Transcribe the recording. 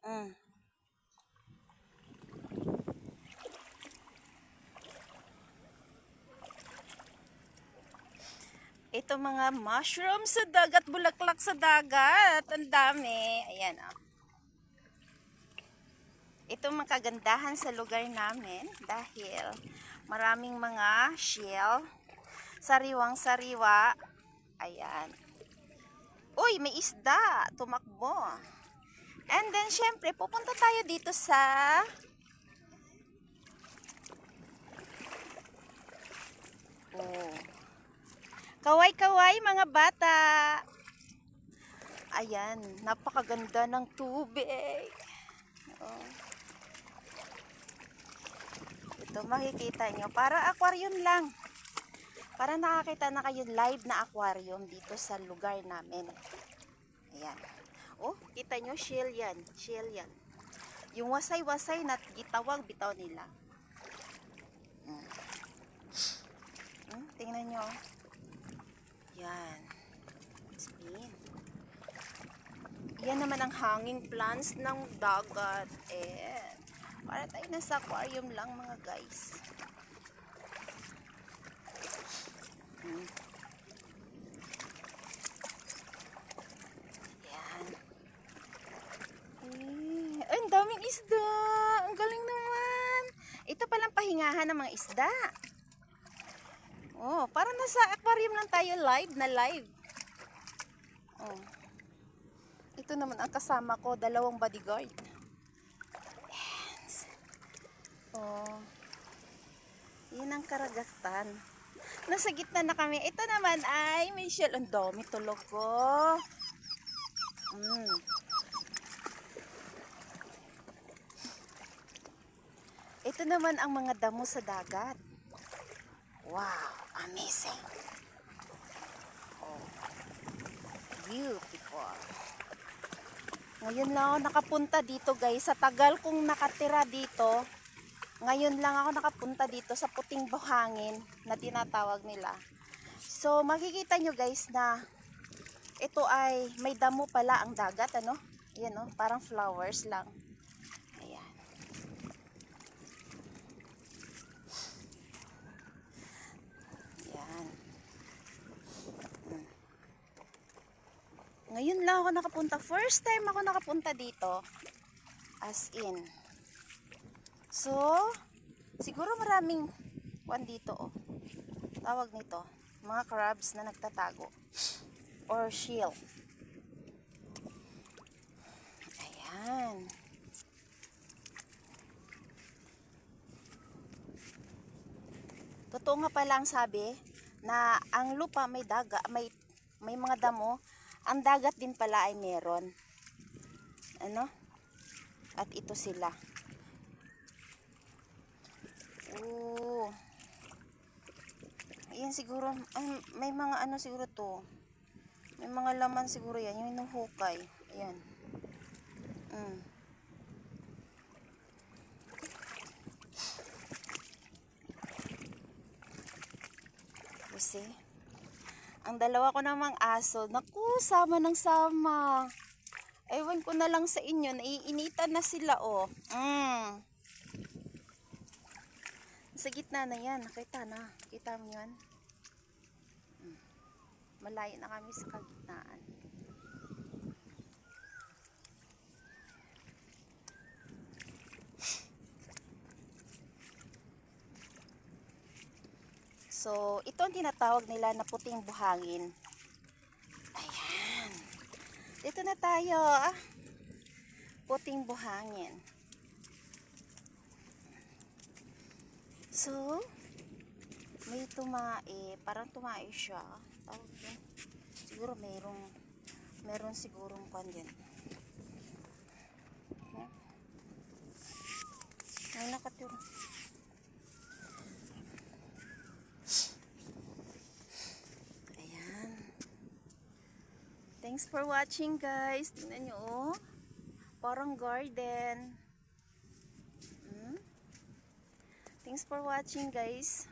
Mm. Ito mga mushroom sa dagat, bulaklak sa dagat. Ang dami. Ayan ah. Ito mga kagandahan sa lugar namin dahil maraming mga shell, sariwang sariwa. Ayan. Uy, may isda. Tumakbo. And then, syempre, pupunta tayo dito sa... Oh. Kaway-kaway, mga bata. Ayan, napakaganda ng tubig. Oh. Ito, makikita nyo. Para aquarium lang. Para nakakita na kayo live na aquarium dito sa lugar namin. Ayan. Oh, kita nyo, shell yan. Shell yan. Yung wasay-wasay na gitawag bitaw nila. Mm. Mm, tingnan nyo. Yan. Spin. Yan naman ang hanging plants ng dagat. Eh, para tayo nasa aquarium lang mga guys. Mm. Yan. Eh, ay, ang daming isda. Ang galing naman. Ito palang pahingahan ng mga isda. Oh, parang nasa aquarium lang tayo live na live. Oh. Ito naman ang kasama ko, dalawang bodyguard. Yes. Oh. Yan ang karagatan. Nasa gitna na kami. Ito naman ay may shell. Ang dami tulog ko. Mm. Ito naman ang mga damo sa dagat. Wow, amazing. Oh, beautiful. Ngayon lang ako nakapunta dito guys. Sa tagal kong nakatira dito, ngayon lang ako nakapunta dito sa puting buhangin na tinatawag nila. So, makikita nyo guys na ito ay may damo pala ang dagat, ano? Ayan, no? Parang flowers lang. Ayan. Ayan. Mm. Ngayon lang ako nakapunta. First time ako nakapunta dito. As in. So, siguro maraming kwan dito, oh. Tawag nito. Mga crabs na nagtatago. Or shield. Ayan. Totoo nga pala ang sabi na ang lupa may daga, may may mga damo, ang dagat din pala ay meron. Ano? At ito sila. Oo. Ayan siguro, ay, may mga ano siguro to. May mga laman siguro yan, yung inuhukay. Ayan. Mm. See? Ang dalawa ko namang aso, naku, sama ng sama. Ewan ko na lang sa inyo, naiinitan na sila, oh. Mm. Sa gitna na yan, nakita na. Kita mo yan? Mm. Malayo na kami sa kagitnaan. So, ito ang tinatawag nila na puting buhangin. Ayan. Dito na tayo. ah. Puting buhangin. So, may tumae. Parang tumae siya. Tawag yun. Siguro merong meron sigurong kwan din. Ayan. May Thanks for watching guys. Tingnan nyo oh. Parang garden. Hmm? Thanks for watching guys.